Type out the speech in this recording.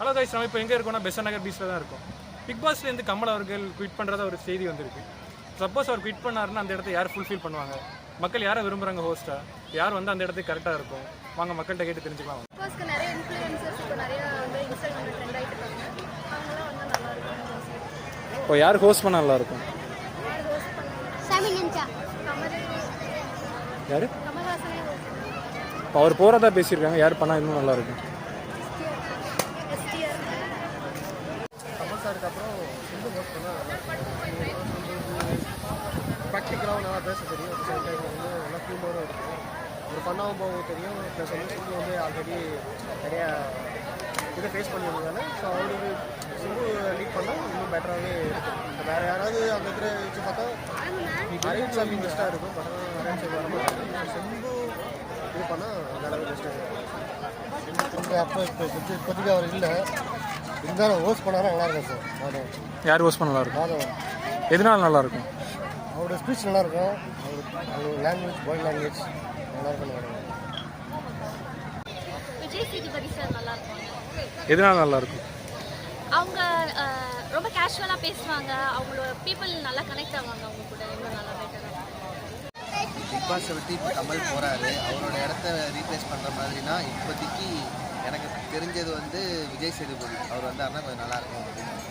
Hello guys நம்ம இப்போ எங்கே இருக்கோம்னா பெசன் நகர் பீச்சில் தான் இருக்கோம். பிக் பாஸ்லேருந்து கமல் அவர்கள் குவிட் பண்ணுறதா ஒரு செய்தி வந்திருக்கு. சப்போஸ் அவர் குவிட் பண்ணாருன்னா அந்த இடத்த யார் ஃபுல்ஃபில் பண்ணுவாங்க? மக்கள் யாரை விரும்புகிறாங்க ஹோஸ்ட்டா யார் வந்து அந்த இடத்துக்கு கரெக்டாக இருக்கும்? வாங்க மக்கள்கிட்ட கேட்டு தெரிஞ்சுக்கலாம். நிறைய இன்ஃப்ளூயன்சர்ஸ் இப்போ நிறைய வந்து இன்ஸ்டாகிராமில் ட்ரெண்ட் ஆகிட்டு இருக்காங்க. அவங்களாம் வந்தால் நல்லா இருக்கும் இப்போ யார் ஹோஸ்ட் பண்ண நல்லா இருக்கும்? யார் அவர் போகிறதா பேசியிருக்காங்க. யார் பண்ணால் இன்னும் நல்லா இருக்கும்? கமல் சிந்து ஒர்க் பண்ணால் ப்ராக்டிக்கலாகவும் நல்லா பேச தெரியும். அட் சில டைம் வந்து நல்லா ஹியூமரும் இருக்கும். ஒரு பண்ணாமல் போகவும் தெரியும். ப்ளஸ் வந்து சிந்து வந்து ஆல்ரெடி நிறையா இதை ஃபேஸ் பண்ணியிருந்தாங்க. ஸோ அவருக்கு சிந்து லீட் பண்ணால் இன்னும் பெட்டராகவே இருக்கும். வேறு யாராவது அந்த இதில் வச்சு பார்த்தா அரேஞ்ச் சாமி பெஸ்ட்டாக இருக்கும். பட் ஆனால் அரேஞ்ச் சாமி வர மாட்டாங்க இது பண்ணால் நல்லாவே பெஸ்ட்டாக இருக்கும். அப்போ இப்போ இப்போதைக்கு அவர் இல்லை. இருந்தாலும் ஹோஸ்ட் பண்ணாலும் நல்லா இருக்கும் சார் மாதவன். யார் ஹோஸ்ட் பண்ண நல்லா இருக்கும் மாதவன். எதனால நல்லா இருக்கும் அவரோட ஸ்பீச் நல்லா இருக்கும் அவர் அவர். லாங்குவேஜ் பாடி லாங்குவேஜ் நல்லா இருக்கும் எதனால நல்லா இருக்கும் அவங்க ரொம்ப கேஷுவலாக பேசுவாங்க. அவங்களோட பீப்புள் நல்லா கனெக்ட் ஆவாங்க அவங்க கூட. இன்னும் நல்லா பெட்டராக பிக் பாஸை விட்டு இப்போ கமல் போகிறாரு அவரோட இடத்த ரீப்ளேஸ் பண்ணுற தெரிஞ்சது வந்து விஜய் சேதுபதி. அவர் வந்தாருன்னா கொஞ்சம் நல்லாயிருக்கும் அப்படின்னு